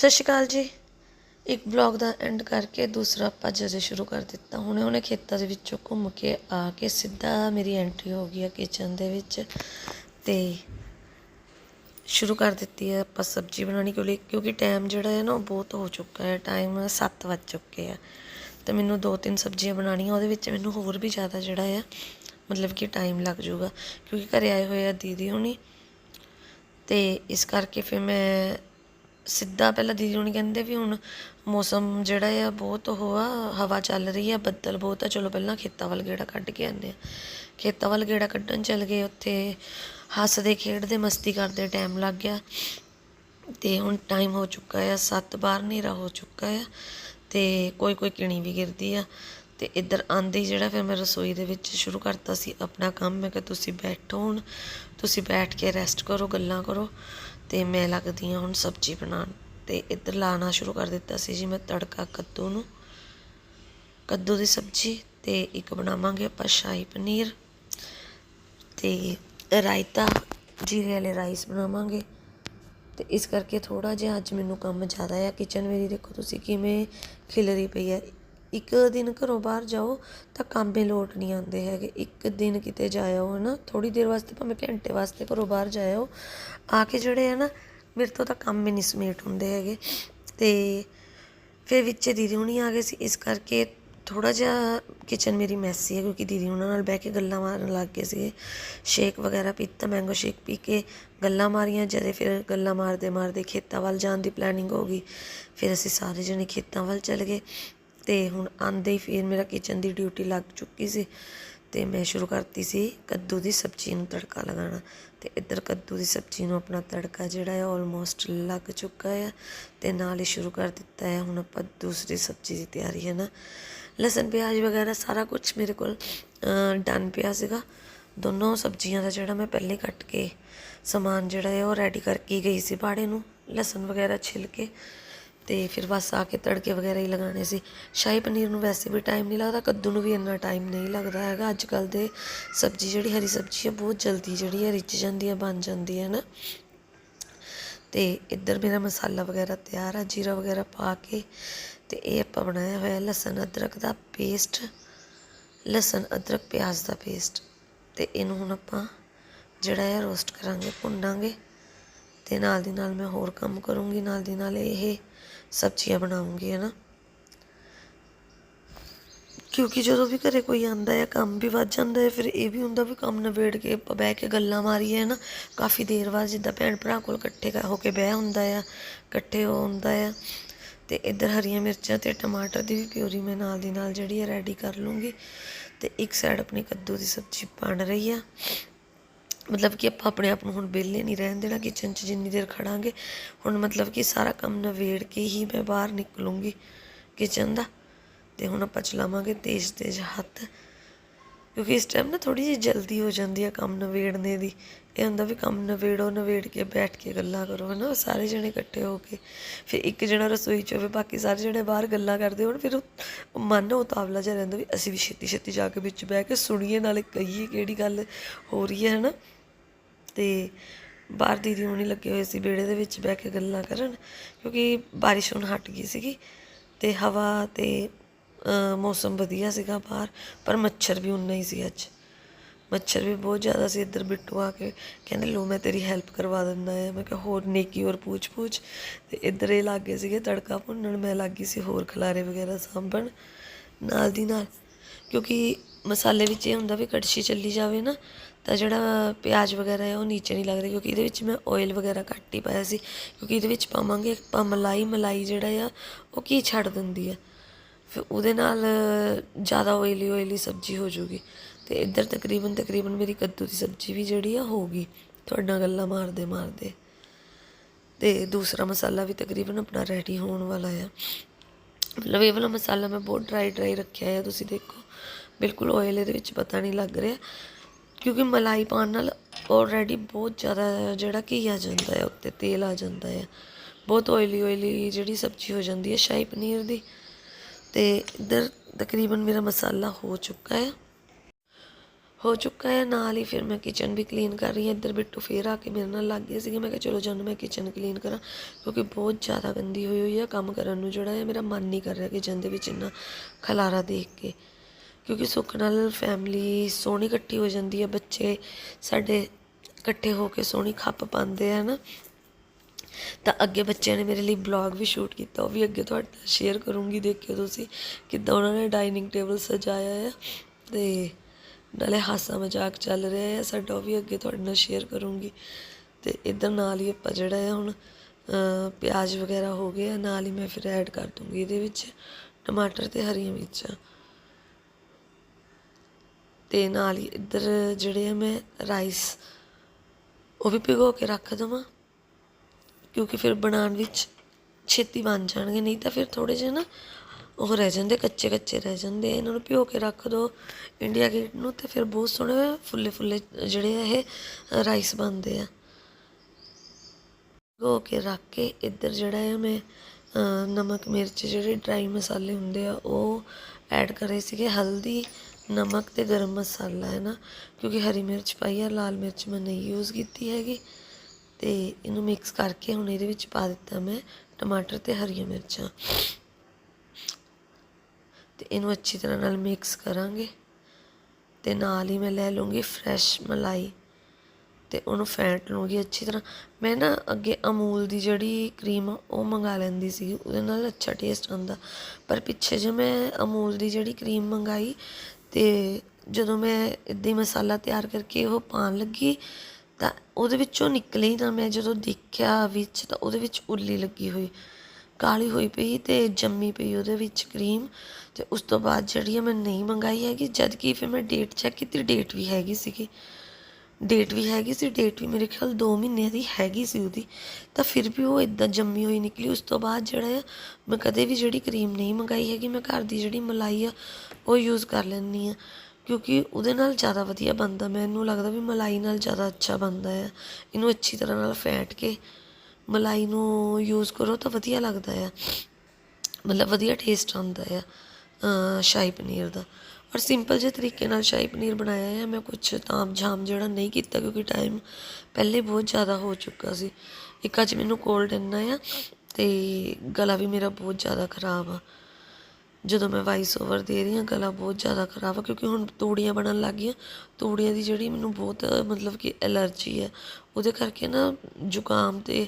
ਸਤਿ ਸ਼੍ਰੀ ਅਕਾਲ ਜੀ। ਇੱਕ ਬਲੌਗ ਦਾ ਐਂਡ ਕਰਕੇ ਦੂਸਰਾ ਆਪਾਂ ਜਦੇ ਸ਼ੁਰੂ ਕਰ ਦਿੱਤਾ। ਹੁਣੇ ਹੁਣੇ ਖੇਤਾਂ ਦੇ ਵਿੱਚੋਂ ਘੁੰਮ ਕੇ ਆ ਕੇ ਸਿੱਧਾ ਮੇਰੀ ਐਂਟਰੀ ਹੋ ਗਈ ਆ ਕਿਚਨ ਦੇ ਵਿੱਚ ਤੇ ਸ਼ੁਰੂ ਕਰ ਦਿੱਤੀ ਹੈ ਆਪਾਂ ਸਬਜ਼ੀ ਬਣਾਉਣੀ ਕਿਉਂਕਿ ਕਿਉਂਕਿ ਟਾਈਮ ਜਿਹੜਾ ਹੈ ਨਾ ਉਹ ਬਹੁਤ ਹੋ ਚੁੱਕਾ ਹੈ। ਟਾਈਮ 7 ਵੱਜ ਚੁੱਕੇ ਆ। ਤੇ ਮੈਨੂੰ ਦੋ ਤਿੰਨ ਸਬਜ਼ੀਆਂ ਬਣਾਉਣੀਆਂ, ਉਹਦੇ ਵਿੱਚ ਮੈਨੂੰ ਹੋਰ ਵੀ ਜ਼ਿਆਦਾ ਜਿਹੜਾ ਆ, ਮਤਲਬ ਕਿ ਟਾਈਮ ਲੱਗ ਜਾਊਗਾ। ਕਿਉਂਕਿ ਘਰੇ ਆਏ ਹੋਏ ਆ ਦੀਦੀ ਹੁਣੀ ਤੇ ਇਸ ਕਰਕੇ ਫਿਰ ਮੈਂ ਸਿੱਧਾ ਪਹਿਲਾਂ ਦੀਦੀ ਹੁਣੀ ਕਹਿੰਦੇ ਵੀ ਹੁਣ ਮੌਸਮ ਜਿਹੜਾ ਆ ਬਹੁਤ ਉਹ ਆ, ਹਵਾ ਚੱਲ ਰਹੀ ਆ, ਬੱਦਲ ਬਹੁਤ ਆ। ਚਲੋ ਪਹਿਲਾਂ ਖੇਤਾਂ ਵੱਲ ਗੇੜਾ ਕੱਢ ਕੇ ਆਉਂਦੇ ਆ। ਖੇਤਾਂ ਵੱਲ ਗੇੜਾ ਕੱਢਣ ਚੱਲ ਗਏ, ਉੱਥੇ ਹੱਸਦੇ ਖੇਡਦੇ ਮਸਤੀ ਕਰਦੇ ਟਾਈਮ ਲੱਗ ਗਿਆ। ਤੇ ਹੁਣ ਟਾਈਮ ਹੋ ਚੁੱਕਾ ਆ 7 ਬਾਰ ਹਨੇਰਾ ਹੋ ਚੁੱਕਾ ਆ ਤੇ ਕੋਈ ਕੋਈ ਕਿਣੀ ਵੀ ਗਿਰਦੀ ਆ। ਤੇ ਇੱਧਰ ਆਂਦੇ ਜਿਹੜਾ ਫਿਰ ਮੈਂ ਰਸੋਈ ਦੇ ਵਿੱਚ ਸ਼ੁਰੂ ਕਰਤਾ ਸੀ ਆਪਣਾ ਕੰਮ, ਮੈਂ ਕਿਹਾ ਤੁਸੀਂ ਬੈਠੋ ਹੁਣ, ਤੁਸੀਂ ਬੈਠ ਕੇ ਰੈਸਟ ਕਰੋ, ਗੱਲਾਂ ਕਰੋ। ਤੇ ਮੈਂ ਲੱਗਦੀ ਹਾਂ ਹੁਣ ਸਬਜ਼ੀ ਬਣਾਉਣ। ਤੇ ਇੱਧਰ ਲਾਣਾ ਸ਼ੁਰੂ ਕਰ ਦਿੱਤਾ ਸੀ ਜੀ ਮੈਂ ਤੜਕਾ ਕੱਦੂ ਨੂੰ। ਕੱਦੂ ਦੀ ਸਬਜ਼ੀ ਤੇ ਇੱਕ ਬਣਾਵਾਂਗੇ ਆਪਾਂ ਸ਼ਾਹੀ ਪਨੀਰ। ਤੇ ਰਾਇਤਾ, ਜੀਰੇ ਵਾਲੇ ਰਾਈਸ ਬਣਾਵਾਂਗੇ। ਤੇ ਇਸ ਕਰਕੇ ਥੋੜਾ ਜਿਹਾ ਅੱਜ ਮੈਨੂੰ ਕੰਮ ਜ਼ਿਆਦਾ ਆ। ਕਿਚਨ ਮੇਰੀ ਦੇਖੋ ਤੁਸੀਂ ਕਿਵੇਂ ਖਿਲਰੀ ਪਈ ਹੈ। ਇੱਕ ਦਿਨ ਘਰੋਂ ਬਾਹਰ ਜਾਓ ਤਾਂ ਕੰਮੇ ਲੋਟ ਨਹੀਂ ਆਉਂਦੇ ਹੈਗੇ। ਇੱਕ ਦਿਨ ਕਿਤੇ ਜਾਇਓ ਹਨਾ ਥੋੜੀ ਦੇਰ ਵਾਸਤੇ ਭਾਵੇਂ ਘੰਟੇ ਵਾਸਤੇ ਘਰੋਂ ਬਾਹਰ ਜਾਇਓ। ਆ ਕੇ ਜਿਹੜੇ ਆ ਨਾ, ਮੇਰੇ ਤੋਂ ਤਾਂ ਕੰਮ ਹੀ ਨਹੀਂ ਸਮੇਟ ਹੁੰਦੇ ਹੈਗੇ। ਤੇ ਫਿਰ ਵਿੱਚ ਦੀਦੀ ਹੁਣੀ ਆ ਗਏ ਸੀ, ਇਸ ਕਰਕੇ ਥੋੜਾ ਜਿਹਾ ਕਿਚਨ ਮੇਰੀ ਮੈਸੀ ਹੈ, ਕਿਉਂਕਿ ਦੀਦੀ ਉਹਨਾਂ ਨਾਲ ਬਹਿ ਕੇ ਗੱਲਾਂ ਮਾਰਨ ਲੱਗ ਗਏ ਸੀਗੇ। ਸ਼ੇਕ ਵਗੈਰਾ ਪੀਤਾ ਮੈਂਗੋ ਸ਼ੇਕ ਪੀ ਕੇ ਗੱਲਾਂ ਮਾਰੀਆਂ, ਜਦੇ ਫਿਰ ਗੱਲਾਂ ਮਾਰਦੇ ਮਾਰਦੇ ਖੇਤਾਂ ਵੱਲ ਜਾਣ ਦੀ ਪਲੈਨਿੰਗ ਹੋ ਗਈ। ਫਿਰ ਅਸੀਂ ਸਾਰੇ ਜਣੇ ਖੇਤਾਂ ਵੱਲ ਚੱਲ ਗਏ। ਤੇ ਹੁਣ ਆਂਦੇ ਹੀ ਫਿਰ ਮੇਰਾ ਕਿਚਨ ਦੀ ਡਿਊਟੀ ਲੱਗ ਚੁੱਕੀ ਸੀ ਤੇ ਮੈਂ ਸ਼ੁਰੂ ਕਰਤੀ ਸੀ ਕੱਦੂ ਦੀ ਸਬਜ਼ੀ ਨੂੰ ਤੜਕਾ ਲਗਾਉਣਾ ਤੇ ਇੱਧਰ ਕੱਦੂ ਦੀ ਸਬਜ਼ੀ ਨੂੰ ਆਪਣਾ ਤੜਕਾ ਜਿਹੜਾ ਹੈ ਆਲਮੋਸਟ ਲੱਗ ਚੁੱਕਾ ਹੈ ਤੇ ਨਾਲ ਹੀ ਸ਼ੁਰੂ ਕਰ ਦਿੱਤਾ ਹੈ ਹੁਣ ਆਪਾਂ ਦੂਸਰੀ ਸਬਜ਼ੀ ਦੀ ਤਿਆਰੀ ਹੈ ਨਾ। ਲਸਣ, ਪਿਆਜ਼ ਵਗੈਰਾ ਸਾਰਾ ਕੁਝ ਮੇਰੇ ਕੋਲ ਡਨ ਪਿਆ ਸੀਗਾ। ਦੋਨੋਂ ਸਬਜ਼ੀਆਂ ਦਾ ਜਿਹੜਾ ਮੈਂ ਪਹਿਲੇ ਕੱਟ ਕੇ ਸਮਾਨ ਜਿਹੜਾ ਹੈ ਉਹ ਰੈਡੀ ਕਰਕੇ ਗਈ ਸੀ ਬਾੜੇ ਨੂੰ, ਲਸਣ ਵਗੈਰਾ ਛਿਲ ਕੇ। ਤੇ ਫਿਰ ਬਸ ਆ ਕੇ ਤੜਕੇ ਵਗੈਰਾ ਹੀ ਲਗਾਉਣੇ ਸੀ। ਸ਼ਾਹੀ ਪਨੀਰ ਨੂੰ ਵੈਸੇ ਵੀ ਟਾਈਮ ਨਹੀਂ ਲੱਗਦਾ, ਕੱਦੂ ਨੂੰ ਵੀ ਇੰਨਾ ਟਾਈਮ ਨਹੀਂ ਲੱਗਦਾ ਹੈਗਾ। ਅੱਜ ਕੱਲ ਦੇ ਸਬਜ਼ੀ ਜਿਹੜੀ ਹਰੀ ਸਬਜ਼ੀ ਹੈ ਬਹੁਤ ਜਲਦੀ ਜਿਹੜੀ ਹੈ ਰਿੱਝ ਜਾਂਦੀ ਹੈ ਬਣ ਜਾਂਦੀ ਹੈ ਨਾ। ਤੇ ਇੱਧਰ ਮੇਰਾ ਮਸਾਲਾ ਵਗੈਰਾ ਤਿਆਰ ਆ, ਜੀਰਾ ਵਗੈਰਾ ਪਾ ਕੇ ਤੇ ਇਹ ਆਪਾਂ ਬਣਾਇਆ ਹੋਇਆ ਲਸਣ, ਅਦਰਕ ਦਾ ਪੇਸਟ ਲਸਣ, ਅਦਰਕ, ਪਿਆਜ਼ ਦਾ ਪੇਸਟ ਤੇ ਇਹਨੂੰ ਹੁਣ ਆਪਾਂ ਜਿਹੜਾ ਹੈ ਰੋਸਟ ਕਰਾਂਗੇ, ਭੁੰਨਾਂਗੇ ਤੇ ਨਾਲ ਦੀ ਨਾਲ ਮੈਂ ਹੋਰ ਕੰਮ ਕਰੂੰਗੀ। ਨਾਲ ਦੀ ਨਾਲ ਇਹ ਸਬਜ਼ੀਆਂ ਬਣਾਉਂਗੀ, ਹੈ ਨਾ। ਕਿਉਂਕਿ ਜਦੋਂ ਵੀ ਘਰੇ ਕੋਈ ਆਂਦਾ ਹੈ, ਕੰਮ ਵੀ ਵੱਧ ਜਾਂਦਾ ਹੈ, ਫਿਰ ਇਹ ਵੀ ਹੁੰਦਾ ਵੀ ਕੰਮ ਨਿਬੇੜ ਕੇ ਆਪਾਂ ਬਹਿ ਕੇ ਗੱਲਾਂ ਮਾਰੀਏ ਨਾ। ਕਾਫੀ ਦੇਰ ਬਾਅਦ ਜਿੱਦਾਂ ਭੈਣ ਭਰਾ ਕੋਲ ਇਕੱਠੇ ਹੋ ਕੇ ਬਹਿ ਹੁੰਦਾ ਆ, ਇਕੱਠੇ ਹੋ ਹੁੰਦਾ ਆ। ਤੇ ਇੱਧਰ ਹਰੀਆਂ ਮਿਰਚਾਂ ਤੇ ਟਮਾਟਰ ਦੀ ਵੀ ਪਿਊਰੀ ਮੈਂ ਨਾਲ ਦੀ ਨਾਲ ਜਿਹੜੀ ਹੈ ਰੈਡੀ ਕਰ ਲੂੰਗੀ। ਤੇ ਇੱਕ ਸਾਈਡ ਆਪਣੀ ਕੱਦੂ ਦੀ ਸਬਜ਼ੀ ਬਣ ਰਹੀ ਆ। ਮਤਲਬ ਕਿ ਆਪਾਂ ਆਪਣੇ ਆਪ ਨੂੰ ਹੁਣ ਵਿਹਲੇ ਨਹੀਂ ਰਹਿਣ ਦੇਣਾ ਕਿਚਨ 'ਚ ਜਿੰਨੀ ਦੇਰ ਖੜਾਂਗੇ, ਹੁਣ ਮਤਲਬ ਕਿ ਸਾਰਾ ਕੰਮ ਨਵੇੜ ਕੇ ਹੀ ਮੈਂ ਬਾਹਰ ਨਿਕਲੂੰਗੀ ਕਿਚਨ ਦਾ ਤੇ ਹੁਣ ਆਪਾਂ ਚਲਾਵਾਂਗੇ ਤੇਜ਼ ਤੇਜ਼ ਹੱਥ। ਕਿਉਂਕਿ ਇਸ ਟਾਈਮ ਨਾ ਥੋੜੀ ਜਿਹੀ ਜਲਦੀ ਹੋ ਜਾਂਦੀ ਆ ਕੰਮ ਨਵੇੜਨੇ ਦੀ। ਇਹ ਹੁੰਦਾ ਵੀ ਕੰਮ ਨਵੇੜੋ ਨਵੇੜ ਕੇ ਬੈਠ ਕੇ ਗੱਲਾਂ ਕਰੋ, ਹਨਾ? ਸਾਰੇ ਜਣੇ ਇਕੱਠੇ ਹੋ ਕੇ। ਫਿਰ ਇੱਕ ਜਣਾ ਰਸੋਈ 'ਚ ਹੋਵੇ, ਬਾਕੀ ਸਾਰੇ ਜਣੇ ਬਾਹਰ ਗੱਲਾਂ ਕਰਦੇ ਹੋਣ, ਫਿਰ ਉਹ ਮਨ ਉਤਾਵਲਾ ਜਿਹਾ ਰਹਿੰਦਾ ਵੀ ਅਸੀਂ ਵੀ ਛੇਤੀ ਛੇਤੀ ਜਾ ਕੇ ਵਿੱਚ ਬਹਿ ਕੇ ਸੁਣੀਏ, ਨਾਲੇ ਕਹੀਏ ਕਿਹੜੀ ਗੱਲ ਹੋ ਰਹੀ ਹੈ, ਹਨਾ? ਤੇ ਬਾਹਰ ਦੀਦੀ ਹੋਣੀ ਲੱਗੇ ਹੋਏ ਸੀ ਵਿਹੜੇ ਦੇ ਵਿੱਚ ਬਹਿ ਕੇ ਗੱਲਾਂ ਕਰਨ, ਕਿਉਂਕਿ ਬਾਰਿਸ਼ ਹੁਣ ਹਟ ਗਈ ਸੀਗੀ ਤੇ ਹਵਾ ਤੇ ਮੌਸਮ ਵਧੀਆ ਸੀਗਾ ਬਾਹਰ, ਪਰ ਮੱਛਰ ਵੀ ਉਨਾ ਹੀ ਸੀ ਅੱਜ। ਮੱਛਰ ਵੀ ਬਹੁਤ ਜ਼ਿਆਦਾ ਸੀ, ਇੱਧਰ ਬਿੱਟੂ ਆ ਕੇ ਕਹਿੰਦੇ ਲੋ ਮੈਂ ਤੇਰੀ ਹੈਲਪ ਕਰਵਾ ਦਿੰਦਾ ਹੈ। ਮੈਂ ਕਿਹਾ, ਹੋਰ ਨੇਕੀ ਹੋਰ ਪੂਛ ਪੂਛ। ਤੇ ਇੱਧਰ ਇਹ ਲੱਗੇ ਸੀਗੇ ਤੜਕਾ ਭੁੰਨਣ, ਮੈਂ ਲੱਗੀ ਸੀ ਹੋਰ ਖਲਾਰੇ ਵਗੈਰਾ ਸਾਂਭਣ, ਨਾਲ ਦੀ ਨਾਲ। ਕਿਉਂਕਿ ਮਸਾਲੇ ਵਿੱਚ ਇਹ ਹੁੰਦਾ ਵੀ ਕੜਛੀ ਚੱਲੀ ਜਾਵੇ ਨਾ, ਤਾਂ ਜਿਹੜਾ ਪਿਆਜ਼ ਵਗੈਰਾ ਹੈ ਉਹ ਨੀਚੇ ਨਹੀਂ ਲੱਗ ਰਿਹਾ ਕਿਉਂਕਿ ਇਹਦੇ ਵਿੱਚ ਮੈਂ ਆਇਲ ਵਗੈਰਾ ਘੱਟ ਹੀ ਪਾਇਆ ਸੀ। ਕਿਉਂਕਿ ਇਹਦੇ ਵਿੱਚ ਪਾਵਾਂਗੇ, ਆਪਾਂ ਮਲਾਈ ਮਲਾਈ ਜਿਹੜਾ ਆ, ਉਹ ਕੀ ਛੱਡ ਦਿੰਦੀ ਆ? ਫਿਰ ਉਹਦੇ ਨਾਲ ਜ਼ਿਆਦਾ ਓਇਲੀ ਓਇਲੀ ਸਬਜ਼ੀ ਹੋ ਜੂਗੀ ਤੇ ਇੱਧਰ ਤਕਰੀਬਨ ਤਕਰੀਬਨ ਮੇਰੀ ਕੱਦੂ ਦੀ ਸਬਜ਼ੀ ਵੀ ਜਿਹੜੀ ਆ ਹੋ ਗਈ ਤੁਹਾਡੇ ਗੱਲਾਂ ਮਾਰਦੇ ਮਾਰਦੇ। ਤੇ ਦੂਸਰਾ ਮਸਾਲਾ ਵੀ ਤਕਰੀਬਨ ਆਪਣਾ ਰੈਡੀ ਹੋਣ ਵਾਲਾ ਆ। ਮਤਲਬ ਇਹ ਵਾਲਾ ਮਸਾਲਾ ਮੈਂ ਬਹੁਤ ਡਰਾਈ ਡਰਾਈ ਰੱਖਿਆ ਹੈ ਤੁਸੀਂ ਦੇਖੋ। ਬਿਲਕੁਲ ਆਇਲ ਇਹਦੇ ਵਿੱਚ ਪਤਾ ਨਹੀਂ ਲੱਗ ਰਿਹਾ। ਕਿਉਂਕਿ ਮਲਾਈ ਪਾਉਣ ਨਾਲ ਆਲਰੇਡੀ ਬਹੁਤ ਜ਼ਿਆਦਾ ਜਿਹੜਾ ਘੀ ਆ ਜਾਂਦਾ ਹੈ ਉੱਤੇ ਤੇਲ ਆ ਜਾਂਦਾ ਹੈ ਬਹੁਤ ਆਇਲੀ ਆਇਲੀ ਜਿਹੜੀ ਸਬਜ਼ੀ ਹੋ ਜਾਂਦੀ ਹੈ ਸ਼ਾਹੀ ਪਨੀਰ ਦੀ। ਤੇ ਇੱਧਰ ਤਕਰੀਬਨ ਮੇਰਾ ਮਸਾਲਾ ਹੋ ਚੁੱਕਾ ਹੈ। ਹੋ ਚੁੱਕਾ ਹੈ, ਨਾਲ ਹੀ ਫਿਰ ਮੈਂ ਕਿਚਨ ਵੀ ਕਲੀਨ ਕਰ ਰਹੀ ਹਾਂ। ਇੱਧਰ ਬਿੱਟੂ ਫੇਰ ਆ ਕੇ ਮੇਰੇ ਨਾਲ ਲੱਗ ਗਏ ਸੀਗੇ। ਮੈਂ ਕਿਹਾ ਚਲੋ ਜਾਨੂੰ ਮੈਂ ਕਿਚਨ ਕਲੀਨ ਕਰਾਂ, ਕਿਉਂਕਿ ਬਹੁਤ ਜ਼ਿਆਦਾ ਗੰਦੀ ਹੋਈ ਹੋਈ ਹੈ ਕੰਮ ਕਰਨ ਨੂੰ। ਜਿਹੜਾ ਹੈ ਮੇਰਾ ਮਨ ਨਹੀਂ ਕਰ ਰਿਹਾ ਕਿਚਨ ਦੇ ਵਿੱਚ ਇੰਨਾ ਖਲਾਰਾ ਦੇਖ ਕੇ। ਕਿਉਂਕਿ ਸੁੱਖ ਨਾਲ ਫੈਮਿਲੀ ਸੋਹਣੀ ਇਕੱਠੀ ਹੋ ਜਾਂਦੀ ਹੈ ਬੱਚੇ ਸਾਡੇ ਇਕੱਠੇ ਹੋ ਕੇ ਸੋਹਣੀ ਖੱਪ ਪਾਉਂਦੇ ਆ ਨਾ। ਤਾਂ ਅੱਗੇ ਬੱਚਿਆਂ ਨੇ ਮੇਰੇ ਲਈ ਬਲੌਗ ਵੀ ਸ਼ੂਟ ਕੀਤਾ, ਉਹ ਵੀ ਅੱਗੇ ਤੁਹਾਡੇ ਨਾਲ ਸ਼ੇਅਰ ਕਰੂੰਗੀ, ਦੇਖਿਓ ਤੁਸੀਂ ਕਿੱਦਾਂ ਉਹਨਾਂ ਨੇ ਡਾਈਨਿੰਗ ਟੇਬਲ ਸਜਾਇਆ ਹੈ ਤੇ ਨਾਲੇ ਹਾਸਾ ਮਜ਼ਾਕ ਚੱਲ ਰਿਹਾ ਹੈ ਸਾਡਾ ਉਹ ਵੀ ਅੱਗੇ ਤੁਹਾਡੇ ਨਾਲ ਸ਼ੇਅਰ ਕਰੂੰਗੀ। ਤੇ ਇਧਰ ਨਾਲ ਹੀ ਆਪਾਂ ਜਿਹੜਾ ਹੈ ਹੁਣ ਪਿਆਜ਼ ਵਗੈਰਾ ਹੋ ਗਏ ਆ, ਨਾਲ ਹੀ ਮੈਂ ਫਿਰ ਐਡ ਕਰ ਦੂੰਗੀ ਇਹਦੇ ਵਿੱਚ ਟਮਾਟਰ ਤੇ ਹਰੀਆਂ ਮਿਰਚਾਂ। ਤੇ ਨਾਲ ਹੀ ਇੱਧਰ ਜਿਹੜੇ ਆ ਮੈਂ ਰਾਈਸ ਉਹ ਵੀ ਭਿਗੋ ਕੇ ਰੱਖ ਦਵਾਂ। ਕਿਉਂਕਿ ਫਿਰ ਬਣਾਉਣ ਵਿੱਚ ਛੇਤੀ ਬਣ ਜਾਣਗੇ, ਨਹੀਂ ਤਾਂ ਫਿਰ ਥੋੜੇ ਜਿਹੇ ਨਾ ਉਹ ਰਹਿ ਜਾਂਦੇ, ਕੱਚੇ ਕੱਚੇ ਰਹਿ ਜਾਂਦੇ ਇਹਨਾਂ ਨੂੰ ਭਿਓ ਕੇ ਰੱਖ ਦਿਓ ਇੰਡੀਆ ਗੇਟ ਨੂੰ ਤੇ ਫਿਰ ਬਹੁਤ ਸੋਹਣੇ ਫੁੱਲੇ ਫੁੱਲੇ ਜਿਹੜੇ ਆ ਇਹ ਰਾਈਸ ਬਣਦੇ ਆ। ਭਿਗੋ ਕੇ ਰੱਖ ਕੇ ਇੱਧਰ ਜਿਹੜਾ ਹੈ ਮੈਂ ਨਮਕ ਮਿਰਚ ਜਿਹੜੇ ਡਰਾਈ ਮਸਾਲੇ ਹੁੰਦੇ ਆ, ਉਹ ਐਡ ਕਰੇ ਸੀਗੇ। ਹਲਦੀ, ਨਮਕ ਤੇ ਗਰਮ ਮਸਾਲਾ, ਹੈ ਨਾ? ਕਿਉਂਕਿ ਹਰੀ ਮਿਰਚ ਪਾਈ ਆ, ਲਾਲ ਮਿਰਚ ਮੈਂ ਨਹੀਂ ਯੂਜ਼ ਕੀਤੀ ਹੈਗੀ। ਤੇ ਇਹਨੂੰ ਮਿਕਸ ਕਰਕੇ ਹੁਣ ਇਹਦੇ ਵਿੱਚ ਪਾ ਦਿੱਤਾ ਮੈਂ ਟਮਾਟਰ ਤੇ ਹਰੀਆਂ ਮਿਰਚਾਂ। ਤੇ ਇਹਨੂੰ ਅੱਛੀ ਤਰ੍ਹਾਂ ਨਾਲ ਮਿਕਸ ਕਰਾਂਗੇ। ਤੇ ਨਾਲ ਹੀ ਮੈਂ ਲੈ ਲੂੰਗੀ ਫਰੈਸ਼ ਮਲਾਈ। ਤੇ ਉਹਨੂੰ ਫੈਂਟ ਲੂੰਗੀ ਅੱਛੀ ਤਰ੍ਹਾਂ। ਮੈਂ ਨਾ ਅੱਗੇ ਅਮੂਲ ਦੀ ਜਿਹੜੀ ਕਰੀਮ ਆ, ਉਹ ਮੰਗਾ ਲੈਂਦੀ ਸੀ ਉਹਦੇ ਨਾਲ ਅੱਛਾ ਟੇਸਟ ਆਉਂਦਾ। ਪਰ ਪਿੱਛੇ ਜੇ ਮੈਂ ਅਮੂਲ ਦੀ ਜਿਹੜੀ ਕਰੀਮ ਮੰਗਾਈ ਤੇ ਜਦੋਂ ਮੈਂ ਇੱਦਾਂ ਹੀ ਮਸਾਲਾ ਤਿਆਰ ਕਰਕੇ ਉਹ ਪਾਣ ਲੱਗੀ ਤਾਂ ਉਹਦੇ ਵਿੱਚੋਂ ਨਿਕਲੇ ਨਾ ਮੈਂ ਜਦੋਂ ਦੇਖਿਆ ਵਿੱਚ, ਤਾਂ ਉਹਦੇ ਵਿੱਚ ਉੱਲੀ ਲੱਗੀ ਹੋਈ, ਕਾਲੀ ਹੋਈ ਪਈ ਤੇ ਜੰਮੀ ਪਈ ਉਹਦੇ ਵਿੱਚ ਕਰੀਮ ਤੇ ਉਸ ਤੋਂ ਬਾਅਦ ਜਿਹੜੀ ਆ ਮੈਂ ਨਹੀਂ ਮੰਗਾਈ ਹੈਗੀ ਜਦ ਕਿ ਫਿਰ ਮੈਂ ਡੇਟ ਚੈੱਕ ਕੀਤੀ ਡੇਟ ਵੀ ਹੈਗੀ ਸੀਗੀ। ਡੇਟ ਵੀ ਹੈਗੀ ਸੀ ਡੇਟ ਵੀ ਮੇਰੇ ਖਿਆਲ 2 ਮਹੀਨਿਆਂ ਦੀ ਹੈਗੀ ਸੀ ਉਹਦੀ। ਤਾਂ ਫਿਰ ਵੀ ਉਹ ਇਦਾਂ ਜੰਮੀ ਹੋਈ ਨਿਕਲੀ, ਉਸ ਤੋਂ ਬਾਅਦ ਜਿਹੜਾ ਆ, ਮੈਂ ਕਦੇ ਵੀ ਜਿਹੜੀ ਕਰੀਮ ਨਹੀਂ ਮੰਗਾਈ ਹੈਗੀ, ਮੈਂ ਘਰ ਦੀ ਜਿਹੜੀ ਮਲਾਈ ਆ, ਉਹ ਯੂਜ਼ ਕਰ ਲੈਂਦੀ ਆ। ਕਿਉਂਕਿ ਉਹਦੇ ਨਾਲ ਜ਼ਿਆਦਾ ਵਧੀਆ ਬਣਦਾ। ਮੈਨੂੰ ਲੱਗਦਾ ਵੀ ਮਲਾਈ ਨਾਲ ਜ਼ਿਆਦਾ ਅੱਛਾ ਬਣਦਾ ਆ। ਇਹਨੂੰ ਅੱਛੀ ਤਰ੍ਹਾਂ ਨਾਲ ਫੈਂਟ ਕੇ ਮਲਾਈ ਨੂੰ ਯੂਜ਼ ਕਰੋ ਤਾਂ ਵਧੀਆ ਲੱਗਦਾ ਆ। ਮਤਲਬ ਵਧੀਆ ਟੇਸਟ ਆਉਂਦਾ ਆ ਸ਼ਾਹੀ ਪਨੀਰ ਦਾ। ਔਰ ਸਿੰਪਲ ਜਿਹੇ ਤਰੀਕੇ ਨਾਲ ਸ਼ਾਹੀ ਪਨੀਰ ਬਣਾਇਆ ਹੈ ਮੈਂ ਕੁਝ ਤਾਮ ਝਾਮ ਜਿਹੜਾ ਨਹੀਂ ਕੀਤਾ ਕਿਉਂਕਿ ਟਾਈਮ ਪਹਿਲੇ ਬਹੁਤ ਜ਼ਿਆਦਾ ਹੋ ਚੁੱਕਾ ਸੀ। ਇੱਕ ਅੱਜ ਮੈਨੂੰ ਕੋਲਡ ਇੰਨਾ ਆ ਤੇ ਗਲਾ ਵੀ ਮੇਰਾ ਬਹੁਤ ਜ਼ਿਆਦਾ ਖਰਾਬ ਆ। ਜਦੋਂ ਮੈਂ ਵਾਇਸ ਓਵਰ ਦੇ ਰਹੀ ਹਾਂ ਗਲਾ ਬਹੁਤ ਜ਼ਿਆਦਾ ਖਰਾਬ ਆ ਕਿਉਂਕਿ ਹੁਣ ਤੂੜੀਆਂ ਬਣਨ ਲੱਗ ਗਈਆਂ। ਤੂੜੀਆਂ ਦੀ ਜਿਹੜੀ ਮੈਨੂੰ ਬਹੁਤ ਮਤਲਬ ਕਿ ਐਲਰਜੀ ਹੈ ਉਹਦੇ ਕਰਕੇ ਨਾ ਜ਼ੁਕਾਮ ਤੇ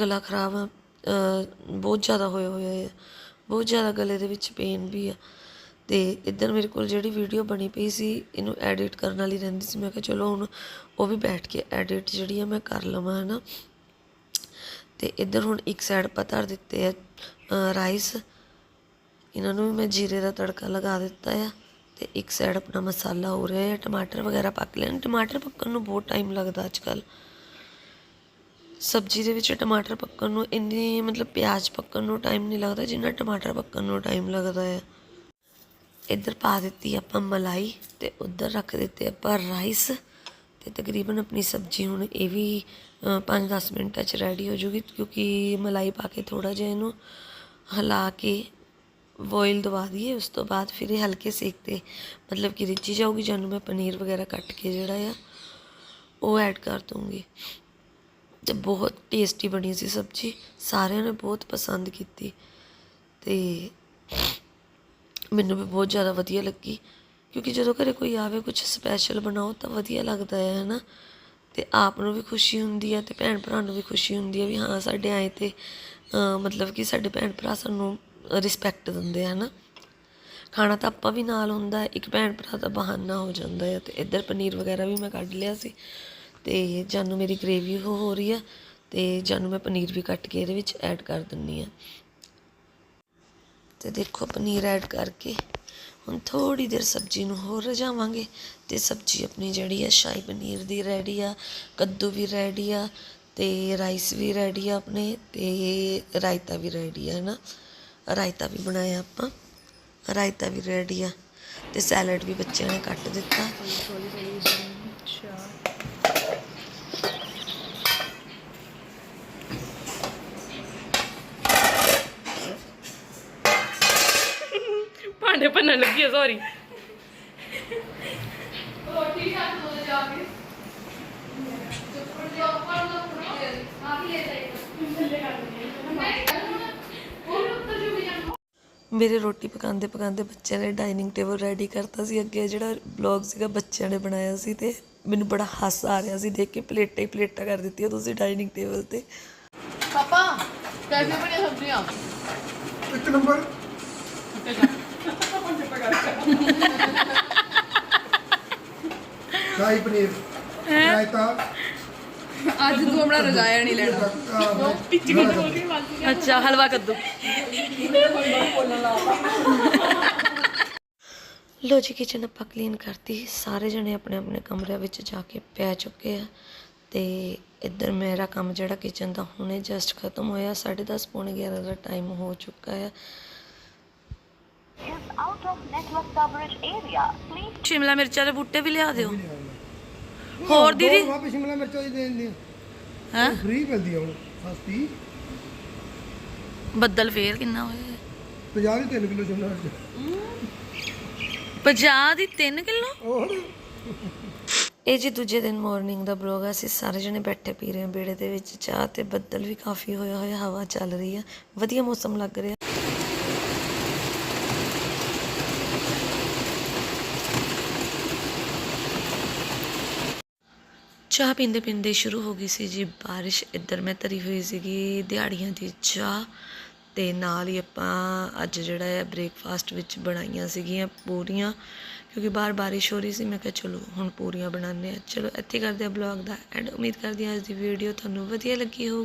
ਗਲਾ ਖਰਾਬ ਆ, ਬਹੁਤ ਜ਼ਿਆਦਾ ਹੋਇਆ ਹੋਇਆ ਆ। ਬਹੁਤ ਜ਼ਿਆਦਾ ਗਲੇ ਦੇ ਵਿੱਚ ਪੇਨ ਵੀ ਆ। ਤੇ ਇੱਧਰ ਮੇਰੇ ਕੋਲ ਜਿਹੜੀ ਵੀਡੀਓ ਬਣੀ ਪਈ ਸੀ ਇਹਨੂੰ ਐਡਿਟ ਕਰਨ ਵਾਲੀ ਰਹਿੰਦੀ ਸੀ। ਮੈਂ ਕਿਹਾ ਚਲੋ ਹੁਣ ਉਹ ਵੀ ਬੈਠ ਕੇ ਐਡਿਟ ਜਿਹੜੀ ਆ ਮੈਂ ਕਰ ਲਵਾਂ ਹਨਾ। ਤੇ ਇੱਧਰ ਹੁਣ ਇੱਕ ਸਾਈਡ ਆਪਾਂ ਧਰ ਦਿੱਤੇ ਆ ਰਾਈਸ ਇਹਨਾਂ ਨੂੰ ਵੀ ਮੈਂ ਜੀਰੇ ਦਾ ਤੜਕਾ ਲਗਾ ਦਿੱਤਾ ਆ ਤੇ ਇੱਕ ਸਾਈਡ ਆਪਣਾ ਮਸਾਲਾ ਹੋ ਰਿਹਾ ਹੈ ਟਮਾਟਰ ਵਗੈਰਾ ਪੱਕ ਲੈਣ ਟਮਾਟਰ ਪੱਕਣ ਨੂੰ ਬਹੁਤ ਟਾਈਮ ਲੱਗਦਾ ਅੱਜ ਕੱਲ ਸਬਜ਼ੀ ਦੇ ਵਿੱਚ ਟਮਾਟਰ ਪੱਕਣ ਨੂੰ ਇੰਨੀ, ਮਤਲਬ ਪਿਆਜ਼ ਪੱਕਣ ਨੂੰ ਟਾਈਮ ਨਹੀਂ ਲੱਗਦਾ ਜਿੰਨਾ ਟਮਾਟਰ ਪੱਕਣ ਨੂੰ ਟਾਈਮ ਲੱਗਦਾ ਹੈ ਇੱਧਰ ਪਾ ਦਿੱਤੀ ਆਪਾਂ ਮਲਾਈ ਤੇ ਉੱਧਰ ਰੱਖ ਦਿੱਤੇ ਆਪਾਂ ਰਾਈਸ ਤੇ ਤਕਰੀਬਨ ਆਪਣੀ ਸਬਜ਼ੀ ਹੁਣ ਇਹ ਵੀ 5-10 ਮਿੰਟਾਂ 'ਚ ਰੈਡੀ ਹੋ ਜੂਗੀ ਕਿਉਂਕਿ ਮਲਾਈ ਪਾ ਕੇ ਥੋੜਾ ਜਿਹਾ ਇਹਨੂੰ ਹਿਲਾ ਕੇ ਬੋਇਲ ਦਵਾ ਦਈਏ, ਉਸ ਤੋਂ ਬਾਅਦ ਫਿਰ ਇਹ ਹਲਕੇ ਸੇਕ ਤੇ, ਮਤਲਬ ਕਿ ਰਿੱਝੀ ਜਾਊਗੀ ਜਾਨੂੰ ਮੈਂ ਪਨੀਰ ਵਗੈਰਾ ਕੱਟ ਕੇ ਜਿਹੜਾ ਆ, ਉਹ ਐਡ ਕਰ ਦੂੰਗੀ ਤੇ ਬਹੁਤ ਟੇਸਟੀ ਬਣੀ ਸੀ ਸਬਜ਼ੀ, ਸਾਰਿਆਂ ਨੇ ਬਹੁਤ ਪਸੰਦ ਕੀਤੀ। ਤੇ ਮੈਨੂੰ ਵੀ ਬਹੁਤ ਜ਼ਿਆਦਾ ਵਧੀਆ ਲੱਗੀ, ਕਿਉਂਕਿ ਜਦੋਂ ਘਰੇ ਕੋਈ ਆਵੇ ਕੁਝ ਸਪੈਸ਼ਲ ਬਣਾਓ, ਤਾਂ ਵਧੀਆ ਲੱਗਦਾ ਹੈ ਹਨਾ। ਤੇ ਆਪ ਨੂੰ ਵੀ ਖੁਸ਼ੀ ਹੁੰਦੀ ਹੈ ਤੇ ਭੈਣ ਭਰਾ ਨੂੰ ਵੀ ਖੁਸ਼ੀ ਹੁੰਦੀ ਹੈ ਵੀ ਹਾਂ, ਸਾਡੇ ਆਏ ਤੇ ਮਤਲਬ ਕਿ ਸਾਡੇ ਭੈਣ ਭਰਾ ਸਾਨੂੰ ਰਿਸਪੈਕਟ ਦਿੰਦੇ ਆ ਨਾ। ਖਾਣਾ ਤਾਂ ਆਪਾਂ ਵੀ ਨਾਲ ਹੁੰਦਾ, ਇੱਕ ਭੈਣ ਭਰਾ ਦਾ ਬਹਾਨਾ ਹੋ ਜਾਂਦਾ ਹੈ ਤੇ ਇੱਧਰ ਪਨੀਰ ਵਗੈਰਾ ਵੀ ਮੈਂ ਕੱਢ ਲਿਆ ਸੀ ਤੇ ਜਾਨੂੰ ਮੇਰੀ ਗ੍ਰੇਵੀ ਹੋ ਹੋ ਰਹੀ ਆ ਤੇ ਜਾਨੂੰ ਮੈਂ ਪਨੀਰ ਵੀ ਕੱਟ ਕੇ ਇਹਦੇ ਵਿੱਚ ਐਡ ਕਰ ਦਿੰਨੀ ਆ। ਤੇ ਦੇਖੋ ਪਨੀਰ ਐਡ ਕਰਕੇ ਹੁਣ ਥੋੜੀ ਦੇਰ ਸਬਜ਼ੀ ਨੂੰ ਹੋਰ ਰਜਾਵਾਂਗੇ ਤੇ ਸਬਜ਼ੀ ਆਪਣੀ ਜਿਹੜੀ ਆ ਸ਼ਾਹੀ ਪਨੀਰ ਦੀ ਰੈਡੀ ਆ, ਕੱਦੂ ਵੀ ਰੈਡੀ ਆ ਤੇ ਰਾਈਸ ਵੀ ਰੈਡੀ ਆ ਆਪਣੇ ਤੇ ਰਾਇਤਾ ਵੀ ਰੈਡੀ ਆ ਨਾ ਰਾਇਤਾ ਵੀ ਬਣਾਇਆ ਆਪਾਂ। ਰਾਇਤਾ ਵੀ ਰੈਡੀ ਆ ਤੇ ਸੈਲਡ ਵੀ ਬੱਚਿਆਂ ਨੇ ਕੱਟ ਦਿੱਤਾ। ਭਾਂਡੇ ਭੰਨਣ ਲੱਗੀ ਆ ਸੌਰੀ ਮੇਰੇ ਰੋਟੀ ਪਕਾਉਂਦੇ ਪਕਾਉਂਦੇ ਬੱਚਿਆਂ ਨੇ ਡਾਈਨਿੰਗ ਟੇਬਲ ਰੈਡੀ ਕਰਤਾ ਸੀ। ਅੱਗੇ ਜਿਹੜਾ ਬਲੌਗ ਸੀਗਾ ਬੱਚਿਆਂ ਨੇ ਬਣਾਇਆ ਸੀ ਤੇ ਮੈਨੂੰ ਬੜਾ ਹਾਸਾ ਆ ਰਿਹਾ ਸੀ। ਦੇਖ ਕੇ ਪਲੇਟਾਂ ਹੀ ਪਲੇਟਾਂ ਕਰ ਦਿੱਤੀਆਂ ਤੁਸੀਂ ਡਾਈਨਿੰਗ ਟੇਬਲ ਤੇ। ਪਾਪਾ ਕੈਸੇ ਬਣੇ ਸਬਜ਼ੀਆਂ। ਇੱਕ ਨੰਬਰ। ਸ਼ਾਹੀ ਪਨੀਰ। ਰਾਇਤਾ। ਅੱਜ ਤੂੰ ਆਪਣਾ ਰਜਾਇਆ ਨਹੀਂ ਲੈਣਾ। ਅੱਛਾ ਹਲਵਾ ਕੱਦੂ। ਲੋ ਜੀ ਕਿਚਨ ਆਪਾਂ ਕਲੀਨ ਕਰਤੀ। ਸਾਰੇ ਜਣੇ ਆਪਣੇ ਆਪਣੇ ਕਮਰਿਆਂ ਵਿੱਚ ਜਾ ਕੇ ਪੈ ਚੁੱਕੇ ਆ। ਤੇ ਇੱਧਰ ਮੇਰਾ ਕੰਮ ਜਿਹੜਾ ਕਿਚਨ ਦਾ ਹੁਣੇ ਜਸਟ ਖਤਮ ਹੋਇਆ। 10:30 ਪੌਣੇ 11 ਦਾ ਟਾਈਮ ਹੋ ਚੁੱਕਾ ਹੈ ਸ਼ਿਮਲਾ ਮਿਰਚਾਂ ਦੇ ਬੂਟੇ ਵੀ ਲਿਆ ਦਿਓ। ਹੋਰ ਦੀਦੀ? ਵਾਪਸ ਸ਼ਿਮਲਾ ਮਿਰਚ ਦੇਣ ਦੀ ਹੈਂ? ਫ੍ਰੀ ਮਿਲਦੀ ਆ ਹੁਣ ਸਸਤੀ ਬੱਦਲ ਫੇਰ ਕਿੰਨਾ ਹੋਇਆ? 50 ਦੀ 3 ਕਿਲੋ ਸ਼ਿਮਲਾ ਮਿਰਚ 50 ਦੀ 3 ਕਿਲੋ? ਹੋਰ? ਇਹ ਜੀ ਦੂਜੇ ਦਿਨ ਮਾਰਨਿੰਗ ਦਾ ਬਲੌਗ ਆ ਅਸੀਂ ਸਾਰੇ ਜਣੇ ਬੈਠੇ ਪੀ ਰਹੇ ਹਾਂ ਬੇੜੇ ਦੇ ਵਿੱਚ। ਚਾਹ ਤੇ ਬੱਦਲ ਵੀ ਕਾਫੀ ਹੋਇਆ ਹੋਇਆ ਹਵਾ ਚੱਲ ਰਹੀ ਆ। ਵਧੀਆ ਮੌਸਮ ਲੱਗ ਰਿਹਾ। ਚਾਹ ਪੀਂਦੇ ਪੀਂਦੇ ਸ਼ੁਰੂ ਹੋ ਗਈ ਸੀ ਜੀ। ਬਾਰਿਸ਼ ਇੱਧਰ ਮੈਂ ਧਰੀ ਹੋਈ ਸੀਗੀ ਦਿਹਾੜੀਆਂ ਦੀ ਚਾਹ ਤੇ ਨਾਲ ਹੀ ਆਪਾਂ ਅੱਜ ਜਿਹੜਾ ਹੈ ਬ੍ਰੇਕਫਾਸਟ ਵਿੱਚ ਬਣਾਈਆਂ ਸੀਗੀਆਂ ਪੂਰੀਆਂ। ਕਿਉਂਕਿ ਬਾਹਰ ਬਾਰਿਸ਼ ਹੋ ਰਹੀ ਸੀ, ਮੈਂ ਕਿਹਾ ਚਲੋ ਹੁਣ ਪੂਰੀਆਂ ਬਣਾਉਂਦੇ ਆ ਚਲੋ ਇੱਥੇ ਕਰਦੇ ਆ ਬਲੌਗ ਦਾ ਐਂਡ ਉਮੀਦ ਕਰਦੀ ਹਾਂ ਅੱਜ ਦੀ ਵੀਡੀਓ ਤੁਹਾਨੂੰ ਵਧੀਆ ਲੱਗੀ ਹੋਊਗੀ।